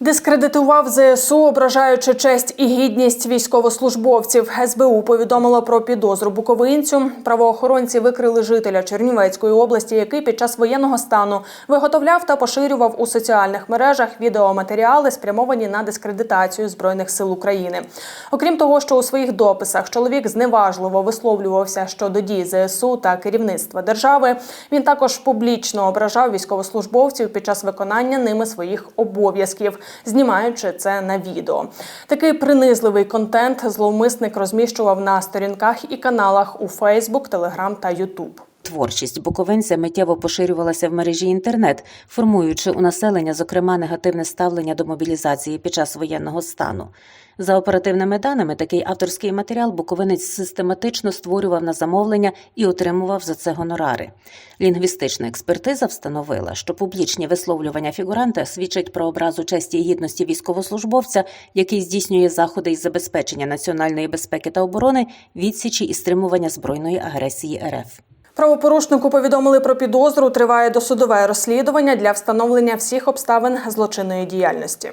Дискредитував ЗСУ, ображаючи честь і гідність військовослужбовців. СБУ повідомило про підозру буковинцю. Правоохоронці викрили жителя Чернівецької області, який під час воєнного стану виготовляв та поширював у соціальних мережах відеоматеріали, спрямовані на дискредитацію збройних сил України. Окрім того, що у своїх дописах чоловік зневажливо висловлювався щодо дій ЗСУ та керівництва держави. Він також публічно ображав військовослужбовців під час виконання ними своїх обов'язків знімаючи це на відео. Такий принизливий контент зловмисник розміщував на сторінках і каналах у Фейсбук, Телеграм та Ютуб. Творчість буковинця миттєво поширювалася в мережі інтернет, формуючи у населення, зокрема, негативне ставлення до мобілізації під час воєнного стану. За оперативними даними, такий авторський матеріал буковинець систематично створював на замовлення і отримував за це гонорари. Лінгвістична експертиза встановила, що публічні висловлювання фігуранта свідчать про образу честі і гідності військовослужбовця, який здійснює заходи із забезпечення національної безпеки та оборони, відсічі і стримування збройної агресії РФ. Правопорушнику повідомили про підозру. Триває досудове розслідування для встановлення всіх обставин злочинної діяльності.